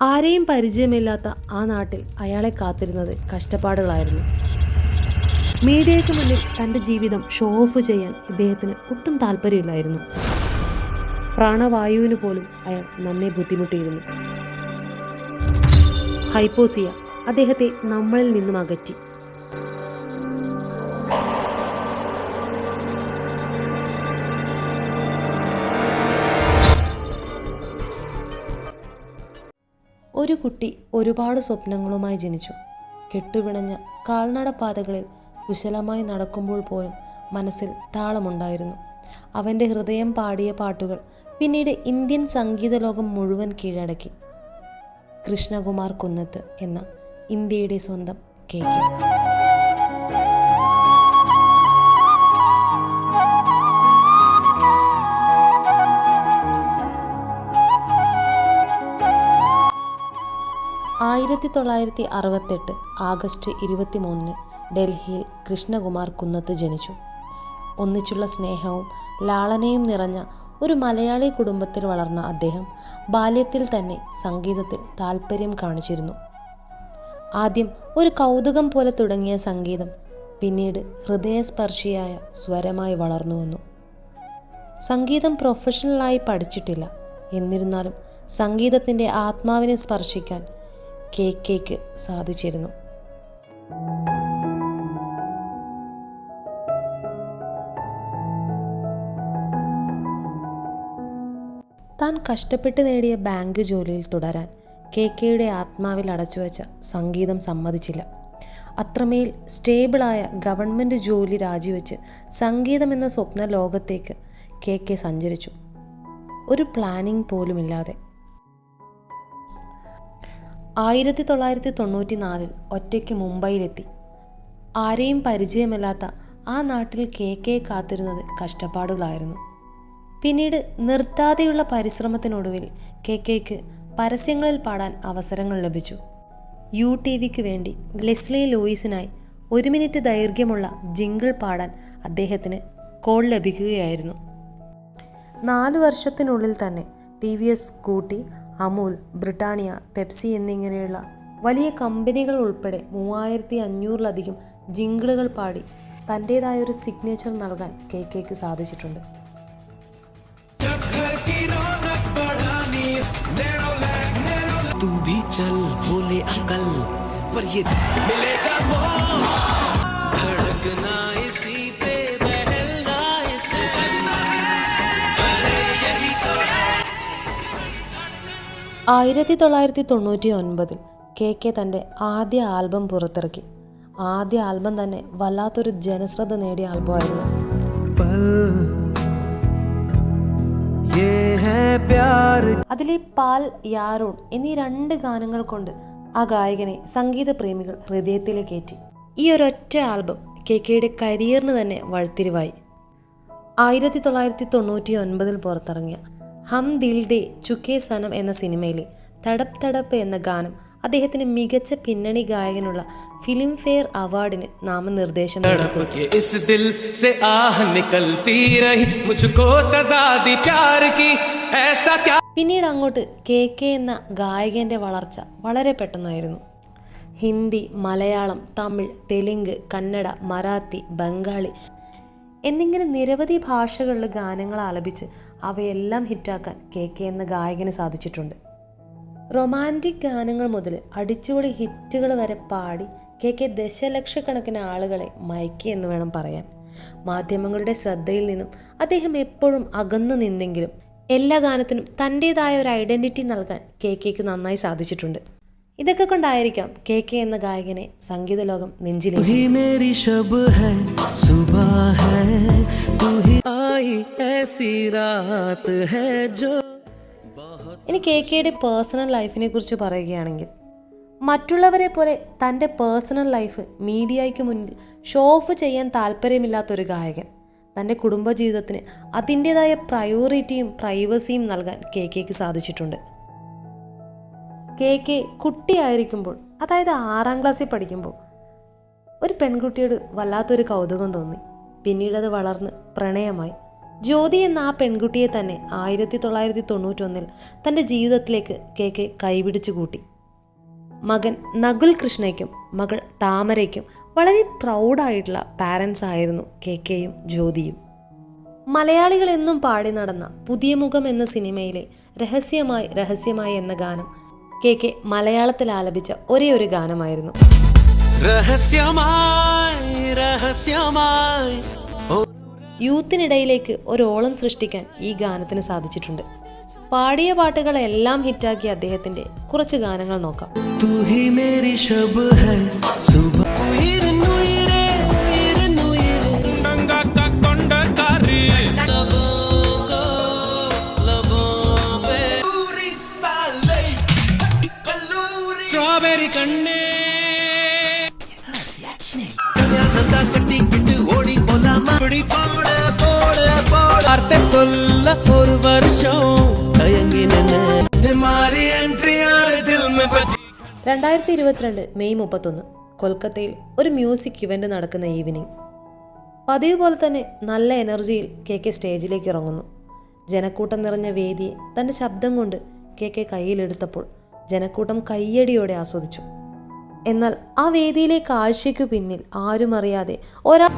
ആരെയും പരിചയമില്ലാത്ത ആ നാട്ടിൽ അയാളെ കാത്തിരുന്നത് കഷ്ടപ്പാടുകളായിരുന്നു. മീഡിയയ്ക്ക് മുന്നിൽ തന്റെ ജീവിതം ഷോ ഓഫ് ചെയ്യാൻ ഇദ്ദേഹത്തിന് ഒട്ടും താല്പര്യമില്ലായിരുന്നു. പ്രാണവായുവിന് പോലും അയാൾ നന്നെ ബുദ്ധിമുട്ടിയിരുന്നു. ഹൈപ്പോസിയ അദ്ദേഹത്തെ നമ്മളിൽ നിന്നും അകറ്റി. ഒരു കുട്ടി ഒരുപാട് സ്വപ്നങ്ങളുമായി ജനിച്ചു. കെട്ടുപിണഞ്ഞ കാൽനട പാതകളിൽ കുശലമായി നടക്കുമ്പോൾ പോലും മനസ്സിൽ താളമുണ്ടായിരുന്നു. അവന്റെ ഹൃദയം പാടിയ പാട്ടുകൾ പിന്നീട് ഇന്ത്യൻ സംഗീത ലോകം മുഴുവൻ കീഴടക്കി. കൃഷ്ണകുമാർ കുന്നത്ത് എന്ന ഇന്ത്യയുടെ സ്വന്തം കെ. ആയിരത്തി തൊള്ളായിരത്തി അറുപത്തെട്ട് ആഗസ്റ്റ് ഇരുപത്തി മൂന്നിന് ഡൽഹിയിൽ കൃഷ്ണകുമാർ കുന്നത്ത് ജനിച്ചു. ഒന്നിച്ചുള്ള സ്നേഹവും ലാളനയും നിറഞ്ഞ ഒരു മലയാളി കുടുംബത്തിൽ വളർന്ന അദ്ദേഹം ബാല്യത്തിൽ തന്നെ സംഗീതത്തിൽ താല്പര്യം കാണിച്ചിരുന്നു. ആദ്യം ഒരു കൗതുകം പോലെ തുടങ്ങിയ സംഗീതം പിന്നീട് ഹൃദയസ്പർശിയായ സ്വരമായി വളർന്നു വന്നു. സംഗീതം പ്രൊഫഷണലായി പഠിച്ചിട്ടില്ല. എന്നിരുന്നാലും സംഗീതത്തിന്റെ ആത്മാവിനെ സ്പർശിക്കാൻ കെ കെക്ക് സാധിച്ചിരുന്നു. താൻ കഷ്ടപ്പെട്ട് നേടിയ ബാങ്ക് ജോലിയിൽ തുടരാൻ കെ കെയുടെ ആത്മാവിൽ അടച്ചുവെച്ച സംഗീതം സമ്മതിച്ചില്ല. അത്രമേൽ സ്റ്റേബിളായ ഗവൺമെന്റ് ജോലി രാജിവെച്ച് സംഗീതം എന്ന സ്വപ്ന ലോകത്തേക്ക് കെ കെ സഞ്ചരിച്ചു. ഒരു പ്ലാനിംഗ് പോലുമില്ലാതെ ആയിരത്തി തൊള്ളായിരത്തി തൊണ്ണൂറ്റി നാലിൽ ഒറ്റയ്ക്ക് മുംബൈയിലെത്തി. ആരെയും പരിചയമില്ലാത്ത ആ നാട്ടിൽ കെ കെ കാത്തിരുന്നത് കഷ്ടപ്പാടുകളായിരുന്നു. പിന്നീട് നിർത്താതെയുള്ള പരിശ്രമത്തിനൊടുവിൽ കെ കെക്ക് പരസ്യങ്ങളിൽ പാടാൻ അവസരങ്ങൾ ലഭിച്ചു. യു ടി വിക്ക് വേണ്ടി ലെസ്ലി ലൂയിസിനായി ഒരു മിനിറ്റ് ദൈർഘ്യമുള്ള ജിങ്കിൾ പാടാൻ അദ്ദേഹത്തിന് കോൾ ലഭിക്കുകയായിരുന്നു. നാല് വർഷത്തിനുള്ളിൽ തന്നെ T V S Scooty Amul Britannia Pepsi എന്നിങ്ങനെയുള്ള വലിയ കമ്പനികൾ ഉൾപ്പെടെ മൂവായിരത്തി അഞ്ഞൂറിലധികം ജിങ്കിളുകൾ പാടി തൻ്റേതായ ഒരു സിഗ്നേച്ചർ നൽകാൻ കെ കെക്ക് സാധിച്ചിട്ടുണ്ട് तू भी चल बोले अकल पर ये मिलेगा मोह धड़कना इसी ആയിരത്തി തൊള്ളായിരത്തി തൊണ്ണൂറ്റി ഒൻപതിൽ കെ കെ തന്റെ ആദ്യ ആൽബം പുറത്തിറക്കി. ആദ്യ ആൽബം തന്നെ വല്ലാത്തൊരു ജനശ്രദ്ധ നേടിയ ആൽബമായിരുന്നു. അതിലെ പാൽ യാരോൺ എന്നീ രണ്ട് ഗാനങ്ങൾ കൊണ്ട് ആ ഗായകനെ സംഗീത പ്രേമികൾ ഹൃദയത്തിലേക്ക് ഏറ്റി. ഈ ഒരൊറ്റ ആൽബം കെ കെയുടെ കരിയറിന് തന്നെ വഴിത്തിരിവായി. ആയിരത്തി തൊള്ളായിരത്തി തൊണ്ണൂറ്റി ഒൻപതിൽ പുറത്തിറങ്ങിയ ഹം ദിൽ ദേ ചുക്കേ സനം എന്ന സിനിമയിലെ തടപ്പ് തടപ്പ് എന്ന ഗാനം അദ്ദേഹത്തിന് മികച്ച പിന്നണി ഗായകനുള്ള ഫിലിം ഫെയർ അവാർഡിന് നാമനിർദ്ദേശം പിന്നീട് അങ്ങോട്ട് കെ കെ എന്ന ഗായകന്റെ വളർച്ച വളരെ പെട്ടെന്നായിരുന്നു. ഹിന്ദി മലയാളം തമിഴ് തെലുങ്ക് കന്നഡ മറാത്തി ബംഗാളി എന്നിങ്ങനെ നിരവധി ഭാഷകളിൽ ഗാനങ്ങൾ ആലപിച്ച് അവയെല്ലാം ഹിറ്റാക്കാൻ കെ കെ എന്ന ഗായകന് സാധിച്ചിട്ടുണ്ട്. റൊമാന്റിക് ഗാനങ്ങൾ മുതൽ അടിച്ചുപൊളി ഹിറ്റുകൾ വരെ പാടി കെ കെ ദശലക്ഷക്കണക്കിന് ആളുകളെ മയക്കി എന്ന് വേണം പറയാൻ. മാധ്യമങ്ങളുടെ ശ്രദ്ധയിൽ നിന്നും അദ്ദേഹം എപ്പോഴും അകന്നു നിന്നെങ്കിലും എല്ലാ ഗാനത്തിനും തന്റേതായ ഒരു ഐഡന്റിറ്റി നൽകാൻ കെ കെക്ക് നന്നായി സാധിച്ചിട്ടുണ്ട്. ഇതൊക്കെ കൊണ്ടായിരിക്കാം കെ കെ എന്ന ഗായകനെ സംഗീത ലോകം നെഞ്ചിലേറ്റി ऐसी रात है जो ഇനി കെ കെയുടെ പേഴ്സണൽ ലൈഫിനെ കുറിച്ച് പറയുകയാണെങ്കിൽ മറ്റുള്ളവരെ പോലെ തൻ്റെ പേഴ്സണൽ ലൈഫ് മീഡിയയ്ക്ക് മുന്നിൽ ഷോ ഓഫ് ചെയ്യാൻ താല്പര്യമില്ലാത്തൊരു ഗായകൻ തൻ്റെ കുടുംബജീവിതത്തിന് അതിൻ്റേതായ പ്രയോറിറ്റിയും പ്രൈവസിയും നൽകാൻ കെ കെക്ക് സാധിച്ചിട്ടുണ്ട് കെ കെ കുട്ടിയായിരിക്കുമ്പോൾ അതായത് ആറാം ക്ലാസ്സിൽ പഠിക്കുമ്പോൾ ഒരു പെൺകുട്ടിയോട് വല്ലാത്തൊരു കൗതുകം തോന്നി പിന്നീട് അത് വളർന്ന് പ്രണയമായി ജ്യോതി എന്ന ആ പെൺകുട്ടിയെ തന്നെ ആയിരത്തി തൊള്ളായിരത്തി തൊണ്ണൂറ്റൊന്നിൽ തന്റെ ജീവിതത്തിലേക്ക് കെ കെ കൈപിടിച്ചു കൂട്ടി. മകൻ നകുൽ കൃഷ്ണയ്ക്കും മകൾ താമരയ്ക്കും വളരെ പ്രൗഡായിട്ടുള്ള പാരൻസ് ആയിരുന്നു കെ കെയും ജ്യോതിയും. മലയാളികൾ എന്നും പാടി നടന്ന പുതിയ മുഖം എന്ന സിനിമയിലെ രഹസ്യമായി രഹസ്യമായി എന്ന ഗാനം കെ കെ മലയാളത്തിൽ ആലപിച്ച ഒരേ ഒരു ഗാനമായിരുന്നു. രഹസ്യമായി രഹസ്യമായി യൂത്തിനിടയിലേക്ക് ഒരോളം സൃഷ്ടിക്കാൻ ഈ ഗാനത്തിന് സാധിച്ചിട്ടുണ്ട്. പാടിയ പാട്ടുകളെല്ലാം ഹിറ്റാക്കിയ അദ്ദേഹത്തിന്റെ കുറച്ച് ഗാനങ്ങൾ നോക്കാം. സ്ട്രോബെറി കണ്ണേ. കട്ടിക്കിട്ടു துடி போட போட போட சொல்ல ஒரு வருஷம் രണ്ടായിരത്തി ഇരുപത്തിരണ്ട് മെയ് മുപ്പത്തൊന്ന് കൊൽക്കത്തയിൽ ഒരു മ്യൂസിക് ഇവന്റ് നടക്കുന്ന ഈവനിങ് പതിവ് പോലെ തന്നെ നല്ല എനർജിയിൽ കെ കെ സ്റ്റേജിലേക്ക് ഇറങ്ങുന്നു. ജനക്കൂട്ടം നിറഞ്ഞ വേദിയെ തന്റെ ശബ്ദം കൊണ്ട് കെ കെ കയ്യിലെടുത്തപ്പോൾ ജനക്കൂട്ടം കയ്യടിയോടെ ആസ്വദിച്ചു. എന്നാൽ ആ വേദിയിലെ കാഴ്ചയ്ക്കു പിന്നിൽ ആരും അറിയാതെ ഒരാൾ